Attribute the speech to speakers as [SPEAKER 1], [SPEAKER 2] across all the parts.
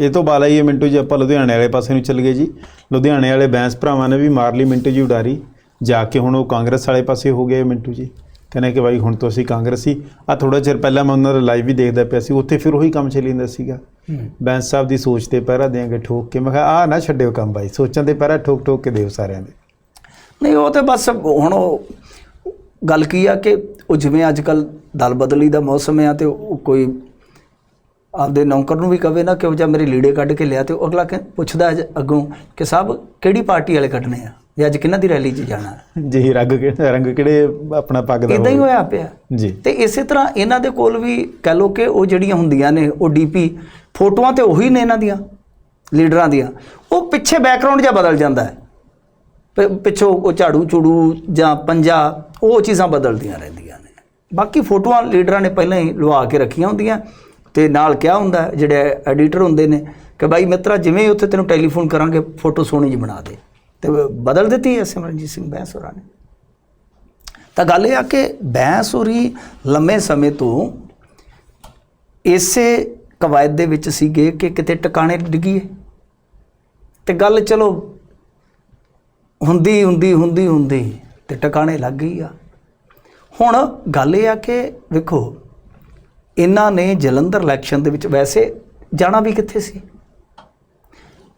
[SPEAKER 1] ਇਹ ਤੋਂ ਬਾਅਦ ਆਈਏ ਮਿੰਟੂ ਜੀ ਆਪਾਂ ਲੁਧਿਆਣੇ ਵਾਲੇ ਪਾਸੇ ਨੂੰ ਚੱਲ ਗਏ ਜੀ। ਲੁਧਿਆਣੇ ਵਾਲੇ ਬੈਂਸ ਭਰਾਵਾਂ ਨੇ ਵੀ ਮਾਰ ਲਈ ਮਿੰਟੂ ਜੀ ਉਡਾਰੀ। ਜਾ ਕੇ ਹੁਣ ਉਹ ਕਾਂਗਰਸ ਵਾਲੇ ਪਾਸੇ ਹੋ ਗਏ ਮਿੰਟੂ ਜੀ। ਕਹਿੰਦੇ ਕਿ ਬਾਈ ਹੁਣ ਤੋਂ ਅਸੀਂ ਕਾਂਗਰਸੀ। ਆ ਥੋੜਾ ਚਿਰ ਪਹਿਲਾਂ ਮੈਂ ਉਹਨਾਂ ਦਾ ਲਾਈਵ ਵੀ ਦੇਖਦਾ ਪਿਆ ਸੀ। ਉੱਥੇ ਫਿਰ ਉਹੀ ਕੰਮ ਚੱਲੀ ਜਾਂਦਾ ਸੀਗਾ ਬੈਂਸ ਸਾਹਿਬ ਦੀ ਸੋਚ ਤੇ ਪਹਿਰਾ ਦੇਾਂਗੇ ਠੋਕ ਕੇ। ਮੈਂ ਕਿਹਾ ਆ ਨਾ ਛੱਡਿਓ ਕੰਮ ਬਾਈ। ਸੋਚਾਂ ਤੇ ਪਹਿਰਾ ਠੋਕ ਠੋਕ ਕੇ ਦਿਓ ਸਾਰਿਆਂ ਦੇ।
[SPEAKER 2] ਨਹੀਂ ਉਹ ਤੇ ਬਸ ਹੁਣ ਉਹ ਗੱਲ ਕੀ ਆ ਕਿ ਉਹ ਜਿਵੇਂ ਅੱਜ ਕੱਲ ਦਲ ਬਦਲੀ ਦਾ ਮੌਸਮ ਆ ਤੇ ਕੋਈ ਆਪਦੇ ਨੌਕਰ ਨੂੰ ਵੀ ਕਵੇ ਨਾ ਕਿ ਉਹ ਜਾਂ ਮੇਰੇ ਲੀੜੇ ਕੱਢ ਕੇ ਲਿਆ ਤੇ ਉਹ ਅਗਲਾ ਪੁੱਛਦਾ ਅੱਗੋਂ ਕਿ ਸਾਹਿਬ ਕਿਹੜੀ ਪਾਰਟੀ ਵਾਲੇ ਕੱਢਣੇ ਆ? ਜਾਂ ਅੱਜ ਕਿਹਨਾਂ ਦੀ ਰੈਲੀ 'ਚ ਜਾਣਾ?
[SPEAKER 1] ਜੀ ਰੰਗ ਕਿਹੜੇ ਰੰਗ ਕਿਹੜੇ ਆਪਣਾ ਪੱਗ ਦਾ
[SPEAKER 2] ਇਦਾਂ ਹੀ। ਹੋਇਆ ਪਿਆ।
[SPEAKER 1] ਜੀ।
[SPEAKER 2] ਤੇ ਇਸੇ ਤਰ੍ਹਾਂ ਇਹਨਾਂ ਦੇ ਕੋਲ ਵੀ ਕਹ ਲੋ ਕਿ ਉਹ ਜਿਹੜੀਆਂ ਹੁੰਦੀਆਂ ਨੇ ਉਹ ਡੀਪੀ ਫੋਟੋਆਂ ਤੇ ਉਹੀ ਨੇ ਇਹਨਾਂ ਦੀਆਂ ਲੀਡਰਾਂ ਦੀਆਂ। ਉਹ ਪਿੱਛੇ ਬੈਕਗ੍ਰਾਉਂਡ ਜਿਹਾ ਬਦਲ ਜਾਂਦਾ ਹੈ। ਪਿੱਛੋਂ ਉਹ ਝਾੜੂ ਝੂੜੂ ਜਾਂ ਪੰਜਾ ਉਹ ਚੀਜ਼ਾਂ ਬਦਲਦੀਆਂ ਰਹਿੰਦੀਆਂ ਨੇ। ਬਾਕੀ ਫੋਟੋਆਂ ਲੀਡਰਾਂ ਨੇ ਪਹਿਲਾਂ ਹੀ ਲਵਾ ਕੇ ਰੱਖੀਆਂ ਹੁੰਦੀਆਂ। ਤੇ ਨਾਲ ਕਿਹਾ ਹੁੰਦਾ, ਜਿਹੜੇ ਐਡੀਟਰ ਹੁੰਦੇ ਨੇ ਕਿ ਬਾਈ ਮਿੱਤਰਾ, ਜਿਵੇਂ ਉੱਥੇ ਤੈਨੂੰ ਟੈਲੀਫੋਨ ਕਰਾਂਗੇ, ਫੋਟੋ ਸੋਹਣੀ ਜਿਹੀ ਬਣਾ ਦੇ। ਤੇ ਬਦਲ ਦਿੱਤੀ ਹੈ ਸਿਮਰਨਜੀਤ ਸਿੰਘ ਬੈਂਸ ਹੋਰਾਂ ਨੇ। ਤਾਂ ਗੱਲ ਇਹ ਆ ਕਿ ਬੈਂਸ ਹੋਰੀ ਲੰਮੇ ਸਮੇਂ ਤੋਂ ਇਸੇ ਕਵਾਇਦ ਦੇ ਵਿੱਚ ਸੀਗੇ ਕਿ ਕਿਤੇ ਟਿਕਾਣੇ ਡਿੱਗੀਏ ਤੇ ਗੱਲ ਚਲੋ ਹੁੰਦੀ ਹੁੰਦੀ ਹੁੰਦੀ ਹੁੰਦੀ ਤੇ ਟਿਕਾਣੇ ਲੱਗ ਗਈ ਆ। ਹੁਣ ਗੱਲ ਇਹ ਆ ਕਿ ਵੇਖੋ ਇਹਨਾਂ ਨੇ ਜਲੰਧਰ ਇਲੈਕਸ਼ਨ ਦੇ ਵਿੱਚ ਵੈਸੇ ਜਾਣਾ ਵੀ ਕਿੱਥੇ ਸੀ?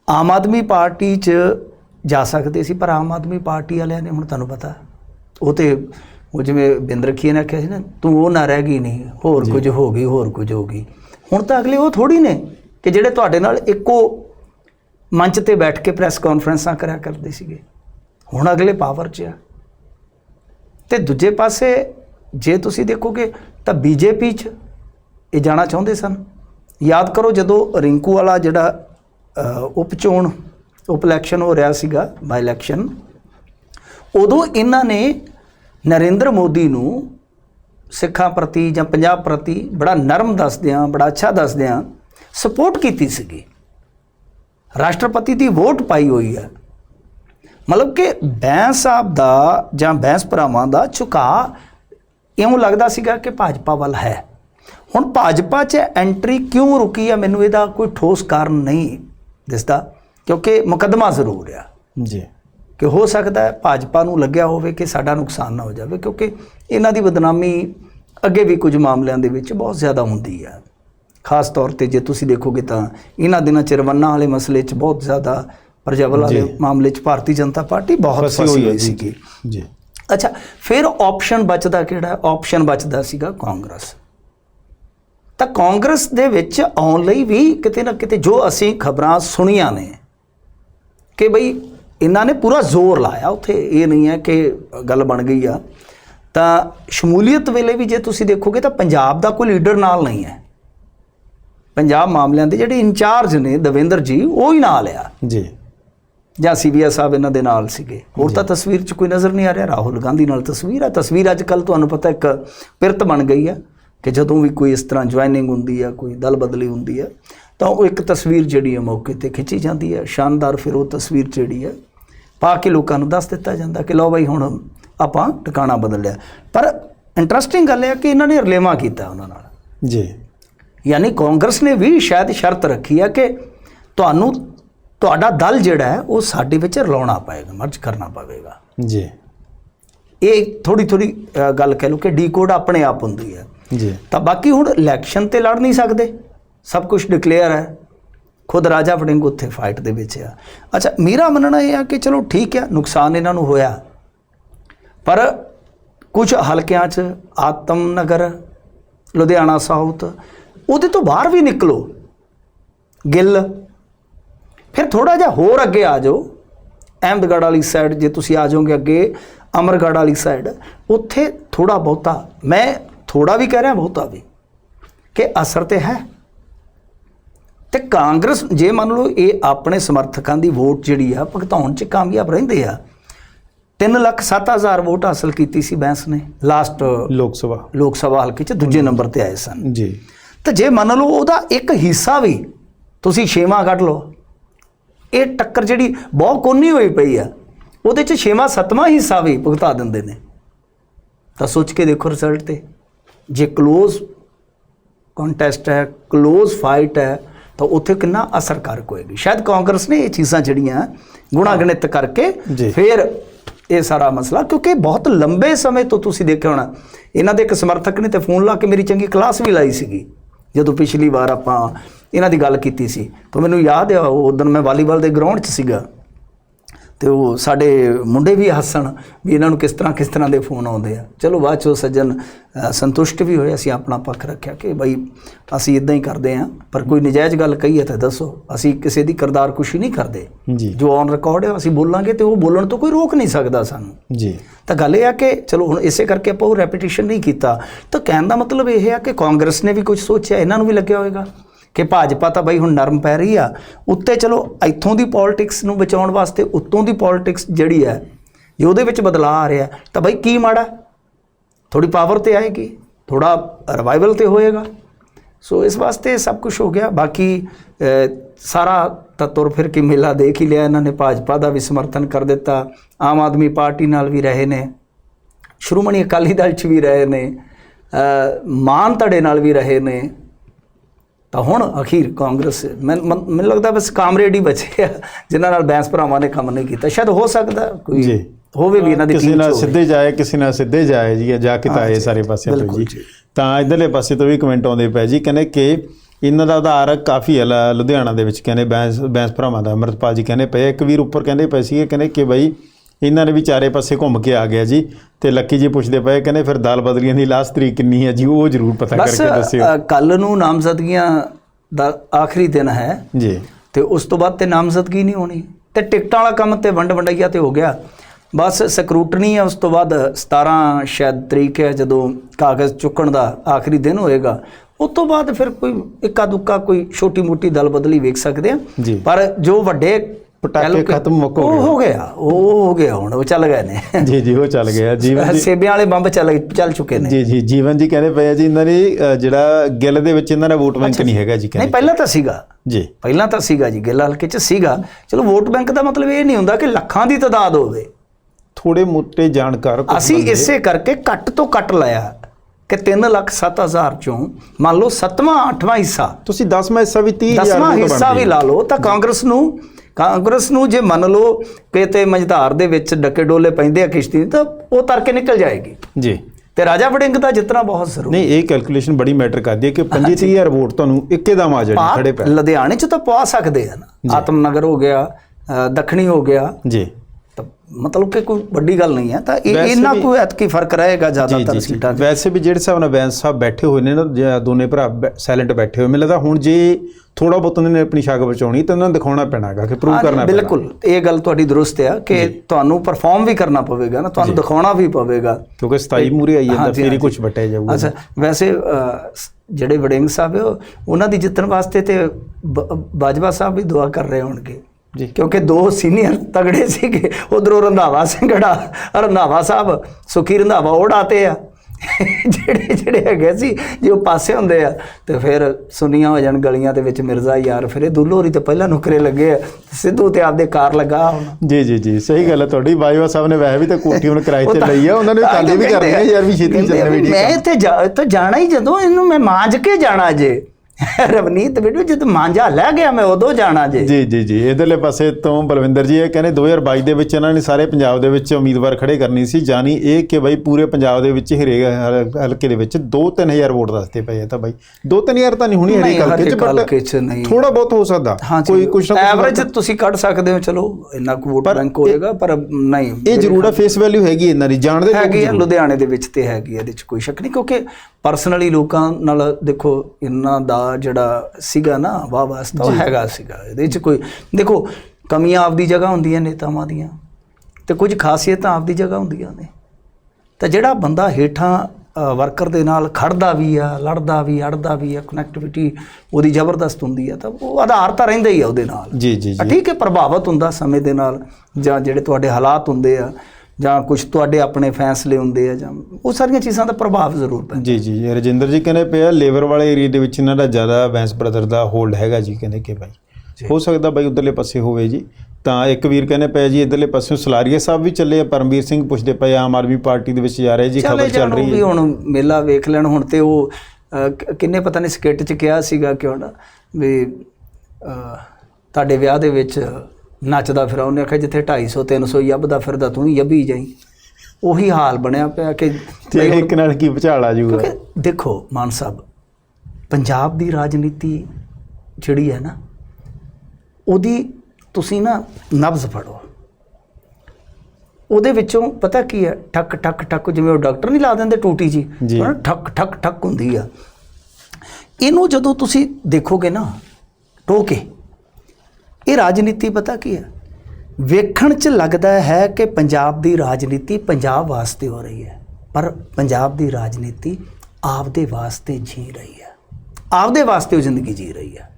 [SPEAKER 2] ਆਮ ਆਦਮੀ ਪਾਰਟੀ 'ਚ ਜਾ ਸਕਦੇ ਸੀ ਪਰ ਆਮ ਆਦਮੀ ਪਾਰਟੀ ਵਾਲਿਆਂ ਨੇ ਹੁਣ ਤੁਹਾਨੂੰ ਪਤਾ ਉਹ ਤੇ ਉਹ ਜਿਵੇਂ ਬਿੰਦਰਖੀ ਨੇ ਕਿਹਾ ਸੀ ਨਾ ਤੂੰ ਉਹ ਨਾ ਰਹਿ ਗਈ ਨਹੀਂ ਹੋਰ ਕੁਝ ਹੋ ਗਈ ਹੋਰ ਕੁਝ ਹੋ ਗਈ। ਹੁਣ ਤਾਂ ਅਗਲੇ ਉਹ ਥੋੜੀ ਨੇ ਕਿ ਜਿਹੜੇ ਤੁਹਾਡੇ ਨਾਲ ਇੱਕੋ ਮੰਚ ਤੇ ਬੈਠ ਕੇ ਪ੍ਰੈਸ ਕਾਨਫਰੰਸਾਂ ਕਰਿਆ ਕਰਦੇ ਸੀਗੇ। ਹੁਣ ਅਗਲੇ ਪਾਵਰ 'ਚ ਆ। ਤੇ ਦੂਜੇ ਪਾਸੇ ਜੇ ਤੁਸੀਂ ਦੇਖੋਗੇ ਤਾਂ ਬੀਜੇਪੀ 'ਚ ਇਹ ਜਾਣਾ ਚਾਹੁੰਦੇ ਸਨ? ਯਾਦ ਕਰੋ ਜਦੋਂ ਰਿੰਕੂ ਵਾਲਾ ਜਿਹੜਾ ਅ, ਉਪ ਚੋਣ ਉਪ ਹੋ ਰਿਹਾ ਸੀਗਾ ਬਾਈ ਇਲੈਕਸ਼ਨ ਉਦੋਂ ਇਹਨਾਂ ਨੇ ਨਰਿੰਦਰ ਮੋਦੀ ਨੂੰ ਸਿੱਖਾਂ ਪ੍ਰਤੀ ਜਾਂ ਪੰਜਾਬ ਪ੍ਰਤੀ ਬੜਾ ਨਰਮ ਦੱਸਦਿਆਂ ਬੜਾ ਅੱਛਾ ਦੱਸਦਿਆਂ ਸਪੋਰਟ ਕੀਤੀ ਸੀਗੀ। ਰਾਸ਼ਟਰਪਤੀ ਦੀ ਵੋਟ ਪਾਈ ਹੋਈ ਹੈ। ਮਤਲਬ ਕਿ ਬੈਂਸ ਸਾਹਿਬ ਦਾ ਜਾਂ ਬੈਂਸ ਭਰਾਵਾਂ ਦਾ ਝੁਕਾ ਇਉਂ ਲੱਗਦਾ ਸੀਗਾ ਕਿ ਭਾਜਪਾ ਵੱਲ ਹੈ। ਹੁਣ ਭਾਜਪਾ 'ਚ ਐਂਟਰੀ ਕਿਉਂ ਰੁਕੀ ਆ? ਮੈਨੂੰ ਇਹਦਾ ਕੋਈ ਠੋਸ ਕਾਰਨ ਨਹੀਂ ਦਿਸਦਾ ਕਿਉਂਕਿ ਮੁਕੱਦਮਾ ਜ਼ਰੂਰ ਆ।
[SPEAKER 1] ਜੀ।
[SPEAKER 2] ਕਿ ਹੋ ਸਕਦਾ ਹੈ ਭਾਜਪਾ ਨੂੰ ਲੱਗਿਆ ਹੋਵੇ ਕਿ ਸਾਡਾ ਨੁਕਸਾਨ ਨਾ ਹੋ ਜਾਵੇ ਕਿਉਂਕਿ ਇਹਨਾਂ ਦੀ ਬਦਨਾਮੀ ਅੱਗੇ ਵੀ ਕੁਝ ਮਾਮਲਿਆਂ ਦੇ ਵਿੱਚ ਬਹੁਤ ਜ਼ਿਆਦਾ ਹੁੰਦੀ ਹੈ ਖਾਸ ਤੌਰ ਤੇ ਜੇ ਤੁਸੀਂ ਦੇਖੋਗੇ ਤਾਂ ਇਹਨਾਂ ਦਿਨਾਂ ਚ ਰਵੰਨਾ ਵਾਲੇ ਮਸਲੇ 'ਚ ਬਹੁਤ ਜ਼ਿਆਦਾ ਪ੍ਰਜਵਲ ਵਾਲੇ। ਮਾਮਲੇ 'ਚ ਭਾਰਤੀ ਜਨਤਾ ਪਾਰਟੀ ਬਹੁਤ
[SPEAKER 1] ਫਸੀ ਹੋਈ
[SPEAKER 2] ਸੀਗੀ।
[SPEAKER 1] ਜੀ।
[SPEAKER 2] ਅੱਛਾ ਫਿਰ ਆਪਸ਼ਨ ਬਚਦਾ ਕਿਹੜਾ? ਆਪਸ਼ਨ ਬਚਦਾ ਸੀਗਾ ਕਾਂਗਰਸ। ਤਾਂ ਕਾਂਗਰਸ ਦੇ ਵਿੱਚ ਆਉਣ ਲਈ ਵੀ ਕਿਤੇ ਨਾ ਕਿਤੇ ਜੋ ਅਸੀਂ ਖਬਰਾਂ ਸੁਣੀਆਂ ਨੇ ਕਿ ਬਈ ਇਹਨਾਂ ਨੇ ਪੂਰਾ ਜ਼ੋਰ ਲਾਇਆ ਉੱਥੇ ਇਹ ਨਹੀਂ ਹੈ ਕਿ ਗੱਲ ਬਣ ਗਈ ਆ ਤਾਂ ਸ਼ਮੂਲੀਅਤ ਵੇਲੇ ਵੀ ਜੇ ਤੁਸੀਂ ਦੇਖੋਗੇ ਤਾਂ ਪੰਜਾਬ ਦਾ ਕੋਈ ਲੀਡਰ ਨਾਲ ਨਹੀਂ ਹੈ। ਪੰਜਾਬ ਮਾਮਲਿਆਂ ਦੇ ਜਿਹੜੇ ਇੰਚਾਰਜ ਨੇ ਦਵਿੰਦਰ ਜੀ ਉਹ ਹੀ ਨਾਲ ਆ।
[SPEAKER 1] ਜੀ।
[SPEAKER 2] ਜਾਂ ਸੀਬੀਐਸ ਸਾਹਿਬ ਇਹਨਾਂ ਦੇ ਨਾਲ ਸੀਗੇ। ਹੋਰ ਤਾਂ ਤਸਵੀਰ 'ਚ ਕੋਈ ਨਜ਼ਰ ਨਹੀਂ ਆ ਰਿਹਾ। ਰਾਹੁਲ ਗਾਂਧੀ ਨਾਲ ਤਸਵੀਰ ਆ। ਤਸਵੀਰ ਅੱਜ ਕੱਲ ਤੁਹਾਨੂੰ ਪਤਾ ਇੱਕ ਪਿਰਤ ਬਣ ਗਈ ਆ। ਕਿ ਜਦੋਂ ਵੀ ਕੋਈ ਇਸ ਤਰ੍ਹਾਂ ਜੁਆਇਨਿੰਗ ਹੁੰਦੀ ਆ ਕੋਈ ਦਲ ਬਦਲੀ ਹੁੰਦੀ ਆ ਤਾਂ ਉਹ ਇੱਕ ਤਸਵੀਰ ਜਿਹੜੀ ਆ ਮੌਕੇ ਤੇ ਖਿੱਚੀ ਜਾਂਦੀ ਆ। ਸ਼ਾਨਦਾਰ ਫਿਰ ਉਹ ਤਸਵੀਰ ਜਿਹੜੀ ਆ ਪਾ ਕੇ ਲੋਕਾਂ ਨੂੰ ਦੱਸ ਦਿੱਤਾ ਜਾਂਦਾ ਕਿ ਲਓ ਬਾਈ ਹੁਣ ਆਪਾਂ ਟਿਕਾਣਾ ਬਦਲ ਲਿਆ ਪਰ ਇੰਟਰਸਟਿੰਗ ਗੱਲ ਇਹ ਆ ਕਿ ਇਹਨਾਂ ਨੇ ਰਲੇਵਾ ਕੀਤਾ ਉਹਨਾਂ ਨਾਲ।
[SPEAKER 1] ਜੀ।
[SPEAKER 2] ਯਾਨੀ ਕਾਂਗਰਸ ਨੇ ਵੀ ਸ਼ਾਇਦ ਸ਼ਰਤ ਰੱਖੀ ਹੈ ਕਿ ਤੁਹਾਨੂੰ ਤੁਹਾਡਾ ਦਲ ਜਿਹੜਾ ਹੈ ਉਹ ਸਾਡੇ ਵਿੱਚ ਰਲਾਉਣਾ ਪਏਗਾ ਮਰਜ ਕਰਨਾ ਪਵੇਗਾ।
[SPEAKER 1] ਜੀ।
[SPEAKER 2] ਇਹ ਥੋੜੀ ਥੋੜੀ ਗੱਲ ਕਹਿ ਲਓ ਕਿ ਡੀਕੋਡ ਆਪਣੇ ਆਪ ਹੁੰਦੀ ਹੈ।
[SPEAKER 1] ਜੀ।
[SPEAKER 2] ਤਾਂ ਬਾਕੀ ਹੁਣ ਇਲੈਕਸ਼ਨ ਤੇ ਲੜ ਨਹੀਂ ਸਕਦੇ। ਸਭ ਕੁਝ ਡਿਕਲੇਅਰ ਹੈ। ਖੁਦ ਰਾਜਾ ਵੜਿੰਗ ਉੱਥੇ ਫਾਈਟ ਦੇ ਵਿੱਚ ਆ। ਅੱਛਾ, ਮੇਰਾ ਮੰਨਣਾ ਇਹ ਆ ਕਿ ਚਲੋ ਠੀਕ ਆ, ਨੁਕਸਾਨ ਇਹਨਾਂ ਨੂੰ ਹੋਇਆ। ਪਰ ਕੁਝ ਹਲਕਿਆਂ 'ਚ ਆਤਮ ਨਗਰ, ਲੁਧਿਆਣਾ ਸਾਊਥ ਉਹਦੇ ਤੋਂ ਬਾਹਰ ਵੀ ਨਿਕਲੋ। ਗਿੱਲ, ਫਿਰ ਥੋੜਾ ਜਿਹਾ ਹੋਰ ਅੱਗੇ ਆ ਜਾਓ। ਅਹਿਮਦਗੜ੍ਹ ਵਾਲੀ ਸਾਈਡ ਜੇ ਤੁਸੀਂ ਆ ਜਾਓਗੇ ਅੱਗੇ, ਅਮਰਗੜ੍ਹ ਵਾਲੀ ਸਾਈਡ ਉੱਥੇ ਥੋੜਾ ਬਹੁਤਾ ਮੈਂ ਥੋੜਾ ਵੀ ਕਹਿ ਰਿਹਾ ਬਹੁਤਾ ਵੀ ਕਿ ਅਸਰ ਤੇ ਹੈ। ਤੇ ਕਾਂਗਰਸ ਜੇ ਮੰਨ ਲਓ ਇਹ ਆਪਣੇ ਸਮਰਥਕਾਂ ਦੀ ਵੋਟ ਜਿਹੜੀ ਆ ਭੁਗਤਾਉਣ 'ਚ ਕਾਮਯਾਬ ਰਹਿੰਦੇ ਆ 3 ਲੱਖ 7000 ਵੋਟ ਹਾਸਲ ਕੀਤੀ ਸੀ ਬੈਂਸ ਨੇ ਲਾਸਟ
[SPEAKER 1] ਲੋਕ ਸਭਾ।
[SPEAKER 2] ਲੋਕ ਸਭਾ ਹਲਕੇ 'ਚ ਦੂਜੇ ਨੰਬਰ ਤੇ ਆਏ ਸਨ।
[SPEAKER 1] ਜੀ।
[SPEAKER 2] ਤੇ ਜੇ ਮੰਨ ਲਓ ਉਹਦਾ ਇੱਕ ਹਿੱਸਾ ਵੀ ਤੁਸੀਂ ਛੇਵਾਂ ਕੱਢ ਲਓ ਇਹ ਟੱਕਰ ਜਿਹੜੀ ਬਹੁਤ ਕੋਨੀ ਹੋਈ ਪਈ ਆ ਉਹਦੇ 'ਚ ਛੇਵਾਂ ਸੱਤਵਾਂ ਹਿੱਸਾ ਵੀ ਭੁਗਤਾ ਦਿੰਦੇ ਨੇ। ਤਾਂ ਸੋਚ ਕੇ ਦੇਖੋ ਰਿਜ਼ਲਟ ਤੇ। ਜੇ ক্লোਜ਼ ਕੰਟੈਸਟ ਹੈ ক্লোਜ਼ ਫਾਈਟ ਹੈ ਤਾਂ ਉੱਥੇ ਕਿੰਨਾ ਅਸਰ ਕਰ ਹੋਏਗੀ? ਸ਼ਾਇਦ ਕਾਂਗਰਸ ਨੇ ਇਹ ਚੀਜ਼ਾਂ ਜਿਹੜੀਆਂ ਗੁਣਾ ਗਣਿਤ
[SPEAKER 1] ਕਰਕੇ
[SPEAKER 2] ਫਿਰ ਇਹ ਸਾਰਾ ਮਸਲਾ ਕਿਉਂਕਿ ਬਹੁਤ ਲੰਬੇ ਸਮੇਂ ਤੋਂ ਤੁਸੀਂ ਦੇਖਿਆ ਹੋਣਾ ਇਹਨਾਂ ਦੇ ਇੱਕ ਸਮਰਥਕ ਨੇ ਤੇ ਫੋਨ ਲਾ ਕੇ ਮੇਰੀ ਚੰਗੀ ਕਲਾਸ ਵੀ ਲਾਈ ਸੀਗੀ ਜਦੋਂ ਪਿਛਲੀ ਵਾਰ ਆਪਾਂ ਇਹਨਾਂ ਦੀ ਗੱਲ ਕੀਤੀ ਸੀ। ਤਾਂ ਮੈਨੂੰ ਯਾਦ ਆ ਉਹ ਦਿਨ ਮੈਂ ਵਾਲੀਬਾਲ ਦੇ ਗਰਾਊਂਡ 'ਚ ਸੀਗਾ। ਤੇ ਉਹ ਸਾਡੇ ਮੁੰਡੇ ਵੀ ਹੱਸਣ ਵੀ ਇਹਨਾਂ ਨੂੰ ਕਿਸ ਤਰ੍ਹਾਂ ਕਿਸ ਤਰ੍ਹਾਂ ਦੇ ਫੋਨ ਆਉਂਦੇ ਆ। ਚਲੋ ਬਾਅਦ ਚੋਂ ਸੱਜਣ ਸੰਤੁਸ਼ਟ ਵੀ ਹੋਏ ਅਸੀਂ ਆਪਣਾ ਪੱਖ ਰੱਖਿਆ ਕਿ ਬਈ ਅਸੀਂ ਇਦਾਂ ਹੀ ਕਰਦੇ ਆ ਪਰ ਕੋਈ ਨਜਾਇਜ਼ ਗੱਲ ਕਹੀ ਹੈ ਤਾਂ ਦੱਸੋ ਅਸੀਂ ਕਿਸੇ ਦੀ ਕਰਦਾਰ ਕੁਸ਼ੀ ਨਹੀਂ ਕਰਦੇ।
[SPEAKER 1] ਜੀ।
[SPEAKER 2] ਜੋ ਔਨ ਰਿਕਾਰਡ ਹੈ ਅਸੀਂ ਬੋਲਾਂਗੇ ਤੇ ਉਹ ਬੋਲਣ ਤੋਂ ਕੋਈ ਰੋਕ ਨਹੀਂ ਸਕਦਾ ਸਾਨੂੰ।
[SPEAKER 1] ਜੀ।
[SPEAKER 2] ਤਾਂ ਗੱਲ ਇਹ ਆ ਕਿ ਚਲੋ ਹੁਣ ਇਸੇ ਕਰਕੇ ਆਪਾਂ ਉਹ ਰੈਪੀਟੀਸ਼ਨ ਨਹੀਂ ਕੀਤਾ। ਤਾਂ ਕਹਿਣ ਦਾ ਮਤਲਬ ਇਹ ਆ ਕਿ ਕਾਂਗਰਸ ਨੇ ਵੀ ਕੁਝ ਸੋਚਿਆ ਇਹਨਾਂ ਨੂੰ ਵੀ ਲੱਗਿਆ ਹੋਵੇਗਾ ਕਿ ਭਾਜਪਾ ਤਾਂ ਬਈ ਹੁਣ ਨਰਮ ਪੈ ਰਹੀ ਆ। ਉੱਤੇ ਚਲੋ, ਇੱਥੋਂ ਦੀ ਪੋਲਿਟਿਕਸ ਨੂੰ ਬਚਾਉਣ ਵਾਸਤੇ ਉੱਤੋਂ ਦੀ ਪੋਲਿਟਿਕਸ ਜਿਹੜੀ ਹੈ ਜੇ ਉਹਦੇ ਵਿੱਚ ਬਦਲਾਅ ਆ ਰਿਹਾ, ਤਾਂ ਬਈ ਕੀ ਮਾੜਾ? ਥੋੜੀ ਪਾਵਰ ਤੇ ਆਏਗੀ ਥੋੜਾ ਰਿਵਾਈਵਲ ਤੇ ਹੋਏਗਾ। ਸੋ ਇਸ ਵਾਸਤੇ ਸਭ ਕੁਝ ਹੋ ਗਿਆ। ਬਾਕੀ ਸਾਰਾ ਤਾਂ ਤੁਰ ਫਿਰ ਕੇ ਮੇਲਾ ਦੇਖ ਹੀ ਲਿਆ ਇਹਨਾਂ ਨੇ। ਭਾਜਪਾ ਦਾ ਵੀ ਸਮਰਥਨ ਕਰ ਦਿੱਤਾ। ਆਮ ਆਦਮੀ ਪਾਰਟੀ ਨਾਲ ਵੀ ਰਹੇ ਨੇ। ਸ਼੍ਰੋਮਣੀ ਅਕਾਲੀ ਦਲ 'ਚ ਵੀ ਰਹੇ ਨੇ। ਮਾਨ ਧੜੇ ਨਾਲ ਵੀ ਰਹੇ ਨੇ। ਤਾਂ ਹੁਣ ਅਖੀਰ ਕਾਂਗਰਸ ਮੈਨ- ਲੱਗਦਾ ਬਸ ਕਾਮਰੇਡ ਹੀ ਬਚੇ ਆ ਜਿਨ੍ਹਾਂ ਨਾਲ ਬੈਂਸ ਭਰਾਵਾਂ ਨੇ ਕੰਮ ਨਹੀਂ ਕੀਤਾ ਸ਼ਾਇਦ ਹੋ ਸਕਦਾ ਕੋਈ
[SPEAKER 1] ਜੀ।
[SPEAKER 2] ਹੋਵੇ ਵੀ ਇਹਨਾਂ ਦੀ
[SPEAKER 1] ਕਿਸੇ ਨਾਲ। ਸਿੱਧੇ ਜਾਏ ਕਿਸੇ ਨਾਲ ਸਿੱਧੇ ਜਾਏ ਜੀ ਜਾ ਕੇ ਤਾਂ
[SPEAKER 2] ਹਾਂ
[SPEAKER 1] ਆਏ
[SPEAKER 2] ਜੀ,
[SPEAKER 1] ਸਾਰੇ ਤੋਂ
[SPEAKER 2] ਬਿਲਕੁਲ
[SPEAKER 1] ਜੀ। ਤਾਂ ਇਧਰਲੇ ਪਾਸੇ ਤੋਂ ਵੀ ਕਮੈਂਟ ਆਉਂਦੇ ਪਏ ਜੀ ਕਹਿੰਦੇ ਕਿ ਇਹਨਾਂ ਦਾ ਆਧਾਰ ਕਾਫੀ ਹੈ ਲੁਧਿਆਣਾ ਦੇ ਵਿੱਚ ਕਹਿੰਦੇ ਬੈਂਸ ਬੈਂਸ ਭਰਾਵਾਂ ਦਾ ਅਮਰਤਪਾਲ ਜੀ ਕਹਿੰਦੇ ਪਏ ਇੱਕ ਵੀਰ ਉੱਪਰ ਕਹਿੰਦੇ ਪਏ ਸੀਗੇ ਕਹਿੰਦੇ ਕਿ ਬਈ ਇਹਨਾਂ ਨੇ ਵੀ ਚਾਰੇ ਪਾਸੇ ਘੁੰਮ ਕੇ ਆ ਗਿਆ ਜੀ ਤੇ ਲੱਕੀ ਜੀ ਪੁੱਛਦੇ ਪਏ ਕਹਿੰਦੇ ਫਿਰ ਦਾਲ ਬਦਲੀਆਂ ਦੀ ਲਾਸਟ ਤਰੀਕ ਕਿੰਨੀ ਹੈ ਜੀ? ਉਹ ਜ਼ਰੂਰ ਪਤਾ
[SPEAKER 2] ਬਸ
[SPEAKER 1] ਕਰਕੇ ਦੱਸਿਓ।
[SPEAKER 2] ਕੱਲ ਨੂੰ ਨਾਮਜ਼ਦਗੀਆਂ ਦਾ ਆਖਰੀ ਦਿਨ ਹੈ।
[SPEAKER 1] ਜੀ।
[SPEAKER 2] ਤੇ ਉਸ ਤੋਂ ਬਾਅਦ ਤੇ ਨਾਮਜ਼ਦਗੀ ਨਹੀਂ ਹੋਣੀ। ਤੇ ਟਿਕਟਾਂ ਵਾਲਾ ਕੰਮ ਤੇ ਵੰਡ ਵੰਡਈਆ ਤੇ ਹੋ ਗਿਆ। ਬਸ ਸਕਰੂਟਨੀ ਹੈ ਉਸ ਤੋਂ ਬਾਅਦ 17 ਸ਼ਾਇਦ ਤਰੀਕ ਹੈ ਜਦੋਂ ਕਾਗਜ਼ ਚੁੱਕਣ ਦਾ ਆਖਰੀ ਦਿਨ ਹੋਏਗਾ। ਉਸ ਤੋਂ ਬਾਅਦ ਫਿਰ ਕੋਈ ਇੱਕਾ ਦੁੱਕਾ ਕੋਈ ਛੋਟੀ ਮੋਟੀ ਦਲ ਬਦਲੀ ਵੇਖ ਸਕਦੇ ਆ। ਪਰ ਜੋ ਵੱਡੇ
[SPEAKER 1] ਪਟਾਕੇ ਖਤਮ ਮੁੱਕ ਹੋ
[SPEAKER 2] ਉਹ। ਹੋ ਗਿਆ ਉਹ ਹੋ ਗਿਆ ਹੁਣ ਉਹ ਚੱਲ ਗਏ ਨੇ।
[SPEAKER 1] ਜੀ ਜੀ ਉਹ ਚੱਲ ਗਿਆ ਜੀਵਨ ਜੀ
[SPEAKER 2] ਸੇਬਿਆਂ ਵਾਲੇ ਬੰਬ ਚੱਲ ਚੱਲ ਚੁੱਕੇ ਨੇ।
[SPEAKER 1] ਜੀ ਜੀ ਜੀਵਨ ਜੀ ਕਹਿੰਦੇ ਪਏ ਆ ਜੀ ਇਹਨਾਂ ਦੀ ਅ, ਜਿਹੜਾ ਗਿੱਲ ਦੇ ਵਿੱਚ ਇਹਨਾਂ ਦਾ ਵੋਟ ਬੈਂਕ ਨਹੀਂ ਹੈਗਾ ਜੀ
[SPEAKER 2] ਨਹੀਂ
[SPEAKER 1] ਕਹਿੰਦੇ
[SPEAKER 2] ਪਹਿਲਾਂ ਤਾਂ ਸੀਗਾ।
[SPEAKER 1] ਜੀ।
[SPEAKER 2] ਪਹਿਲਾਂ ਤਾਂ ਸੀਗਾ ਜੀ ਗਿੱਲ ਹਲਕੇ 'ਚ ਸੀਗਾ। ਚਲੋ ਵੋਟ ਬੈਂਕ ਦਾ ਮਤਲਬ ਇਹ ਨਹੀਂ ਹੁੰਦਾ ਕਿ ਲੱਖਾਂ ਦੀ ਤਾਦਾਦ ਹੋਵੇ।
[SPEAKER 1] ਥੋੜੇ ਮੋਟੇ ਜਾਣਕਾਰ
[SPEAKER 2] ਅਸੀਂ ਇਸੇ ਕਰਕੇ ਘੱਟ ਤੋਂ ਘੱਟ ਲਿਆ ਕਿ 3 ਲੱਖ 7000 ਚੋਂ ਮੰਨ ਲਓ 7ਵਾਂ 8ਵਾਂ ਹਿੱਸਾ।
[SPEAKER 1] ਤੁਸੀਂ 10ਵਾਂ ਹਿੱਸਾ ਵੀ 30000
[SPEAKER 2] 10ਵਾਂ
[SPEAKER 1] ਰੁਪਏ
[SPEAKER 2] ਹਿੱਸਾ ਵੀ ਲਾ ਲਓ ਤਾਂ ਕਾਂਗਰਸ ਨੂੰ ਕਾਂਗਰਸ ਨੂੰ ਜੇ ਮੰਨ ਲਓ ਕਿ ਤੇ ਮਝਧਾਰ ਦੇ ਵਿੱਚ ਡੱਕੇ ਡੋਲੇ ਪੈਂਦੇ ਆ ਕਿਸ਼ਤੀ ਤਾਂ ਉਹ ਤਰ ਕੇ ਨਿਕਲ ਜਾਏਗੀ।
[SPEAKER 1] ਜੀ।
[SPEAKER 2] ਤੇ ਰਾਜਾ ਵੜਿੰਗ ਦਾ ਜਿੱਤਣਾ ਬਹੁਤ ਜ਼ਰੂਰੀ
[SPEAKER 1] ਨਹੀਂ ਇਹ ਕੈਲਕੂਲੇਸ਼ਨ ਬੜੀ ਮੈਟਰ ਕਰਦੀ ਹੈ ਕਿ 25000 ਵੋਟ ਤੁਹਾਨੂੰ ਇੱਕੇ ਦਮ ਆ ਜਾਣੀ ਖੜੇ
[SPEAKER 2] ਪਾ।
[SPEAKER 1] ਪੈ
[SPEAKER 2] ਲੁਧਿਆਣੇ ਚ ਤਾਂ ਪਵਾ ਸਕਦੇ ਆ ਨਾ। ਆਤਮਨਗਰ ਹੋ ਗਿਆ ਦੱਖਣੀ ਹੋ ਗਿਆ।
[SPEAKER 1] ਜੀ।
[SPEAKER 2] ਮਤਲਬ ਕਿ ਕੋਈ ਵੱਡੀ ਗੱਲ ਨਹੀਂ ਹੈ ਤਾਂ ਇਹ
[SPEAKER 1] ਵੀ-
[SPEAKER 2] ਕੋਈ ਐਤਕੀ ਫ਼ਰਕ ਰਹੇਗਾ ਜ਼ਿਆਦਾਤਰ ਸੀਟਾਂ 'ਚ
[SPEAKER 1] ਵੈਸੇ ਵੀ ਜਿਹੜੇ ਸਾਹਿਬ ਨਾਲ ਬੈਂਸ ਸਾਹਿਬ ਬੈਠੇ ਹੋਏ ਨੇ ਨਾ ਦੋਨੇ ਭਰਾ ਸਾਇਲੈਂਟ ਬੈਠੇ ਹੋਏ ਮੈਨੂੰ ਲੱਗਦਾ ਹੁਣ ਜੇ ਥੋੜਾ ਬਹੁਤ ਉਹਨਾਂ ਨੇ ਆਪਣੀ ਛਾਗ ਬਚਾਉਣੀ ਤਾਂ ਉਹਨਾਂ ਨੂੰ ਦਿਖਾਉਣਾ ਪੈਣਾਗਾ ਕਿ ਪ੍ਰੂਵ ਕਰਨਾ ਪੈਣਾ।
[SPEAKER 2] ਬਿਲਕੁਲ। ਇਹ ਗੱਲ ਤੁਹਾਡੀ ਦਰੁਸਤ ਹੈ ਕਿ ਤੁਹਾਨੂੰ ਪਰਫਾਰਮ ਵੀ ਕਰਨਾ ਪਵੇਗਾ ਨਾ ਤੁਹਾਨੂੰ ਦਿਖਾਉਣਾ ਵੀ ਪਵੇਗਾ।
[SPEAKER 1] ਕਿਉਂਕਿ 27 ਮੂਰੇ ਆਈ ਜਾਂਦਾ ਫਿਰ ਹੀ। ਕੁਝ ਬਟਿਆ ਜਾਊਗਾ।
[SPEAKER 2] ਅੱਛਾ ਵੈਸੇ ਜਿਹੜੇ ਵੜਿੰਗ ਸਾਹਿਬ ਉਹਨਾਂ ਦੀ ਜਿੱਤਣ ਵਾਸਤੇ ਤੇ ਬਾਜਵਾ ਸਾਹਿਬ ਵੀ ਦੁਆ ਕਰ ਰਹੇ ਹੋਣਗੇ।
[SPEAKER 1] ਜੀ।
[SPEAKER 2] ਕਿਉਂਕਿ ਦੋ ਸੀਨੀਅਰ ਤਗੜੇ ਸੀਗੇ ਉਧਰੋਂ ਰੰਧਾਵਾ ਸਿੰਘੜਾ ਰੰਧਾਵਾ ਸਾਹਿਬ ਸੁਖੀ ਰੰਧਾਵਾ ਉਡਾਤੇ ਆ। ਜਿਹੜੇ ਜਿਹੜੇ ਹੈਗੇ ਸੀ ਜੇ ਉਹ ਪਾਸੇ ਹੁੰਦੇ ਆ ਤੇ ਫਿਰ ਸੁਨੀਆਂ ਹੋ ਜਾਣ ਗਲੀਆਂ ਦੇ ਵਿੱਚ ਮਿਰਜ਼ਾ ਯਾਰ ਫਿਰ ਇਹ ਦੁੱਲੋਰੀ ਤੇ ਪਹਿਲਾਂ ਨੁਕਰੇ ਲੱਗੇ ਆ ਸਿੱਧੂ ਤੇ ਆਪਦੇ ਕਾਰ ਲੱਗਾ ਹੁਣ।
[SPEAKER 1] ਜੀ ਜੀ ਜੀ ਸਹੀ ਗੱਲ ਹੈ ਤੁਹਾਡੀ ਬਾਜਵਾ ਸਾਹਿਬ ਨੇ ਵੈਸੇ ਵੀ ਤਾਂ ਕੋਠੀ ਹੁਣ ਕਿਰਾਏ
[SPEAKER 2] ਉਹ
[SPEAKER 1] ਤੇ
[SPEAKER 2] ਤਾਂ-
[SPEAKER 1] ਲਈ ਆ ਉਹਨਾਂ ਨੇ
[SPEAKER 2] ਤਾਂ
[SPEAKER 1] ਕਾਲੀ ਵੀ ਕਰਨੀ ਹੈ ਯਾਰ ਵੀ ਛੇਤੀ ਚੱਲਣਾ
[SPEAKER 2] ਵੀ ਮੈਂ ਇੱਥੇ ਜਾ ਇੱਥੇ ਜਾਣਾ ਹੀ ਜਦੋਂ ਇਹਨੂੰ ਮੈਂ ਮਾਂਜ ਕੇ ਜਾਣਾ ਜੇ। ਰਵਨੀਤ ਬੇਟੂ ਜਦ ਮਾਂਜਾ ਲੈ ਗਿਆ ਮੈਂ ਉਦੋਂ ਜਾਣਾ ਜੇ।
[SPEAKER 1] ਜੀ ਜੀ ਜੀ ਇਧਰਲੇ ਪਾਸੇ ਤੋਂ ਬਲਵਿੰਦਰ ਜੀ ਇਹ ਕਹਿੰਦੇ 2022 ਦੇ ਵਿੱਚ ਇਹਨਾਂ ਨੇ ਸਾਰੇ ਪੰਜਾਬ ਦੇ ਵਿੱਚ ਉਮੀਦਵਾਰ ਖੜੇ ਕਰਨੀ ਸੀ ਜਾਨੀ ਇਹ ਕਿ ਬਾਈ ਪੂਰੇ ਪੰਜਾਬ ਦੇ ਵਿੱਚ ਹਿਰੇ ਹਲ- ਹਲਕੇ ਦੇ ਵਿੱਚ 2-3000 ਵੋਟ ਦੱਸਦੇ ਪਏ ਆ ਤਾਂ ਬਾਈ 2-3000 ਤਾਂ ਨਹੀਂ ਹੋਣੀ ਹਰੇਕ ਹਲਕੇ
[SPEAKER 2] ਹਰੇਕ
[SPEAKER 1] ਚ
[SPEAKER 2] ਨਹੀਂ।
[SPEAKER 1] ਥੋੜਾ ਬਹੁਤ ਹੋ ਸਕਦਾ।
[SPEAKER 2] ਹਾਂ
[SPEAKER 1] ਕੋਈ ਕੁਛ ਨਾ
[SPEAKER 2] ਐਵਰੇਜ ਤੁਸੀਂ ਕੱਢ ਸਕਦੇ ਹੋ ਚਲੋ ਇੰਨਾ ਕੁ ਵੋਟ ਬੈਂਕ ਹੋਏਗਾ ਪਰ ਨਹੀਂ
[SPEAKER 1] ਇਹ ਜ਼ਰੂਰ ਆ ਫੇਸ ਵੈਲਿਊ ਹੈਗੀ ਇਹਨਾਂ ਦੀ ਜਾਣਦੇ ਲੋਕ
[SPEAKER 2] ਹੈਗੀ ਲੁਧਿਆਣੇ ਦੇ ਵਿੱਚ ਤੇ ਹੈਗੀ ਇਹਦੇ ਚ ਕੋਈ ਸ਼ੱਕ ਨਹੀਂ ਕਿਉਂਕਿ ਪਰਸਨਲੀ ਲੋਕਾਂ ਨਾਲ ਦੇਖੋ ਇਹਨਾਂ ਦਾ ਜਿਹੜਾ ਸੀਗਾ ਨਾ ਵਾਹ ਵਾਸਤਾ ਹੈਗਾ ਸੀਗਾ। ਇਹਦੇ ਚ ਕੋਈ ਦੇਖੋ ਕਮੀਆਂ ਆਪਦੀ ਜਗ੍ਹਾ ਹੁੰਦੀਆਂ ਨੇਤਾਵਾਂ ਦੀਆਂ ਤੇ ਕੁਝ ਖਾਸੀਅਤਾਂ ਆਪਦੀ ਜਗ੍ਹਾ ਹੁੰਦੀਆਂ ਨੇ। ਤਾਂ ਜਿਹੜਾ ਬੰਦਾ ਹੇਠਾਂ ਵਰਕਰ ਦੇ ਨਾਲ ਖੜਦਾ ਵੀ ਆ ਲੜਦਾ ਵੀ ਅੜਦਾ ਵੀ ਆ ਕਨੈਕਟੀਵਿਟੀ ਉਹਦੀ ਜ਼ਬਰਦਸਤ ਹੁੰਦੀ ਆ ਤਾਂ ਉਹ ਆਧਾਰ ਤਾਂ ਰਹਿੰਦਾ ਹੀ ਆ ਉਹਦੇ ਨਾਲ।
[SPEAKER 1] ਜੀ ਜੀ
[SPEAKER 2] ਠੀਕ ਹੈ ਪ੍ਰਭਾਵਿਤ ਹੁੰਦਾ ਸਮੇਂ ਦੇ ਨਾਲ ਜਾਂ ਜਿਹੜੇ ਤੁਹਾਡੇ ਹਾਲਾਤ ਹੁੰਦੇ ਆ। ਜਾਂ ਕੁਝ ਤੁਹਾਡੇ ਆਪਣੇ ਫੈਸਲੇ ਹੁੰਦੇ ਆ ਜਾਂ ਉਹ ਸਾਰੀਆਂ ਚੀਜ਼ਾਂ ਦਾ ਪ੍ਰਭਾਵ ਜ਼ਰੂਰ ਪੈਂਦਾ।
[SPEAKER 1] ਜੀ ਜੀ ਰਜਿੰਦਰ ਜੀ ਕਹਿੰਦੇ ਪਿਆ ਲੇਬਰ ਵਾਲੇ ਏਰੀਆ ਦੇ ਵਿੱਚ ਇਹਨਾਂ ਦਾ ਜ਼ਿਆਦਾ ਵੈਂਸ ਬ੍ਰਦਰ ਦਾ ਹੋਲਡ ਹੈਗਾ ਜੀ ਕਹਿੰਦੇ ਕਿ ਬਾਈ। ਹੋ ਸਕਦਾ ਬਾਈ ਉਧਰਲੇ ਪਾਸੇ ਹੋਵੇ ਜੀ। ਤਾਂ ਇੱਕ ਵੀਰ ਕਹਿੰਦੇ ਪਿਆ ਜੀ ਇਧਰਲੇ ਪਾਸਿਓਂ ਸਲਾਰੀਆ ਸਾਹਿਬ ਵੀ ਚੱਲੇ ਆ ਪਰਮਵੀਰ ਸਿੰਘ ਪੁੱਛਦੇ ਪਏ ਆਮ ਆਦਮੀ ਪਾਰਟੀ ਦੇ ਵਿੱਚ ਜਾ ਰਹੇ ਜੀ ਖਬਰ ਚੱਲ ਰਹੀ
[SPEAKER 2] ਵੀ
[SPEAKER 1] ਹੈ
[SPEAKER 2] ਹੁਣ ਮੇਲਾ ਵੇਖ ਲੈਣ ਹੁਣ ਤੇ ਉਹ ਕਿੰਨੇ ਪਤਾ ਨਹੀਂ ਸਕਿੱਟ 'ਚ ਕਿਹਾ ਸੀਗਾ ਕਿਉਂ ਨਾ ਵੀ ਤੁਹਾਡੇ ਵਿਆਹ ਦੇ ਵਿੱਚ ਨੱਚਦਾ ਫਿਰ ਉਹਨੇ ਆਖਿਆ ਜਿੱਥੇ 250 300 ਯੱਬਦਾ ਫਿਰਦਾ ਤੂੰ ਯੱਬੀ ਜਾਈ। ਉਹੀ ਹਾਲ ਬਣਿਆ ਪਿਆ ਕਿ
[SPEAKER 1] ਤੇ ਇੱਕ ਨਾਲ ਕੀ ਭੁਚਾਲ ਆ ਜੂਗਾ?
[SPEAKER 2] ਦੇਖੋ ਮਾਨ ਸਾਹਿਬ ਪੰਜਾਬ ਦੀ ਰਾਜਨੀਤੀ ਜਿਹੜੀ ਹੈ ਨਾ ਉਹਦੀ ਤੁਸੀਂ ਨਾ ਨਬਜ਼ ਫੜੋ। ਉਹਦੇ ਵਿੱਚੋਂ ਪਤਾ ਕੀ ਹੈ ਠੱਕ ਠੱਕ ਠੱਕ ਜਿਵੇਂ ਉਹ ਡਾਕਟਰ ਨਹੀਂ ਲਾ ਦਿੰਦੇ ਟੂਟੀ ਜੀ ਠੱਕ ਠੱਕ ਠੱਕ ਹੁੰਦੀ ਆ। ਇਹਨੂੰ ਜਦੋਂ ਤੁਸੀਂ ਦੇਖੋਗੇ ਨਾ ਟੋਕੇ ਇਹ ਰਾਜਨੀਤੀ ਪਤਾ ਕੀ ਹੈ? ਵੇਖਣ 'ਚ ਲੱਗਦਾ ਹੈ ਕਿ ਪੰਜਾਬ ਦੀ ਰਾਜਨੀਤੀ ਪੰਜਾਬ ਵਾਸਤੇ ਹੋ ਰਹੀ ਹੈ, ਪਰ ਪੰਜਾਬ ਦੀ ਰਾਜਨੀਤੀ ਆਪਦੇ ਵਾਸਤੇ ਜੀ ਰਹੀ ਹੈ। ਆਪਦੇ ਵਾਸਤੇ ਉਹ ਜ਼ਿੰਦਗੀ ਜੀ ਰਹੀ ਹੈ।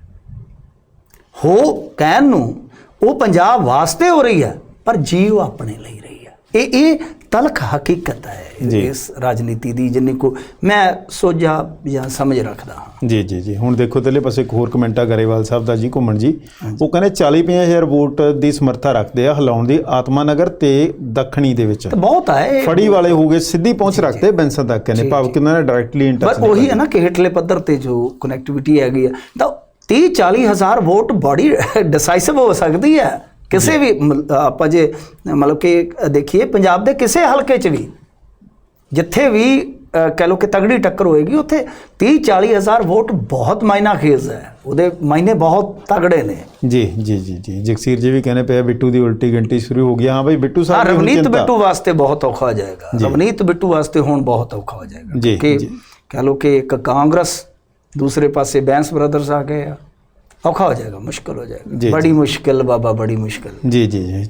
[SPEAKER 2] ਹੋ ਕਹਿਣ ਨੂੰ ਉਹ ਪੰਜਾਬ ਵਾਸਤੇ ਹੋ ਰਹੀ ਹੈ, ਪਰ ਜੀ ਉਹ ਆਪਣੇ ਲਈ ਰਹੀ ਹੈ। ਇਹ ਇਹ ਤਲਖ ਹਕੀਕਤ ਹੈ। ਇਸ ਰਾਜਨੀਤੀ ਦੀ ਜਿੰਨੀ ਕੋ ਮੈਂ ਸੋਝਾ ਜਾਂ ਸਮਝ ਰੱਖਦਾ ਹਾਂ।
[SPEAKER 1] ਜੀ ਜੀ ਜੀ। ਹੁਣ ਦੇਖੋ ਤੇਲੇ ਪਾਸੇ ਇੱਕ ਹੋਰ ਕਮੈਂਟ ਗਰੇਵਾਲ ਸਾਹਿਬ ਦਾ ਜੀ ਘੁੰਮਣ ਜੀ। ਉਹ ਕਹਿੰਦੇ 40 ਹਜ਼ਾਰ ਵੋਟ ਦੀ ਸਮਰੱਥਾ ਰੱਖਦੇ ਆ ਹਿਲਾਉਣ ਦੀ ਆਤਮਾ ਨਗਰ ਤੇ ਦੱਖਣੀ ਦੇ ਵਿੱਚ।
[SPEAKER 2] ਬਹੁਤ ਹੈ ਇਹ।
[SPEAKER 1] ਫੜੀ ਵਾਲੇ ਹੋ ਗਏ ਸਿੱਧੀ ਪਹੁੰਚ ਰੱਖਦੇ ਬੈਂਸਾਂ ਤੱਕ ਕਹਿੰਦੇ ਭਾਵ ਕਿ ਉਹਨਾਂ ਨੇ ਡਾਇਰੈਕਟਲੀ ਇਨ
[SPEAKER 2] ਪਰ ਉਹੀ ਹੈ ਨਾ ਕਿ ਹੇਠਲੇ ਪੱਧਰ ਤੇ ਜੋ ਕਨੈਕਟੀਵਿਟੀ ਹੈਗੀ ਆ ਤਾਂ 30 40 ਹਜ਼ਾਰ ਵੋਟ ਬੜੀ ਡਿਸਾਈਸਿਵ ਹੋ ਸਕਦੀ ਹੈ। ਕਿਸੇ ਵੀ ਆਪਾਂ ਜੇ ਮਤਲਬ ਕਿ ਦੇਖੀਏ ਪੰਜਾਬ ਦੇ ਕਿਸੇ ਹਲਕੇ 'ਚ ਵੀ ਜਿੱਥੇ ਵੀ ਕਹਿ ਲਓ ਕਿ ਤਗੜੀ ਟੱਕਰ ਹੋਏਗੀ ਉੱਥੇ 30 40 ਹਜ਼ਾਰ ਵੋਟ ਬਹੁਤ ਮਾਇਨਾ ਖੇਜ਼ ਹੈ। ਉਹਦੇ ਮਾਇਨੇ ਬਹੁਤ ਤਗੜੇ ਨੇ।
[SPEAKER 1] ਜੀ ਜੀ ਜੀ ਜੀ। ਜਗਸੀਰ ਜੀ ਵੀ ਕਹਿੰਦੇ ਪਏ ਆ, ਬਿੱਟੂ ਦੀ ਉਲਟੀ ਗਿਣਤੀ ਸ਼ੁਰੂ ਹੋ ਗਈ। ਹਾਂ ਬਈ ਬਿੱਟੂ ਸਾਹਿਬ ਦੀ
[SPEAKER 2] ਰਵਨੀਤ ਬਿੱਟੂ ਵਾਸਤੇ ਬਹੁਤ ਔਖਾ ਹੋ ਜਾਏਗਾ। ਰਵਨੀਤ ਬਿੱਟੂ ਵਾਸਤੇ ਹੁਣ ਬਹੁਤ ਔਖਾ ਹੋ ਜਾਏਗਾ।
[SPEAKER 1] ਜੀ,
[SPEAKER 2] ਕਿ
[SPEAKER 1] ਜੀ।
[SPEAKER 2] ਕਹ ਲੋ ਕਿ ਇੱਕ ਕਾਂਗਰਸ ਦੂਸਰੇ ਪਾਸੇ ਬੈਂਸ ਬ੍ਰਦਰਸ ਆ ਗਏ ਆ। ਔਖਾ ਹੋ ਜਾਏਗਾ ਮੁਸ਼ਕਲ ਹੋ ਜਾਏਗਾ। ਬੜੀ ਮੁਸ਼ਕਲ ਬਾਬਾ ਬੜੀ ਮੁਸ਼ਕਲ।
[SPEAKER 1] ਜੀ ਜੀ ਜੀ।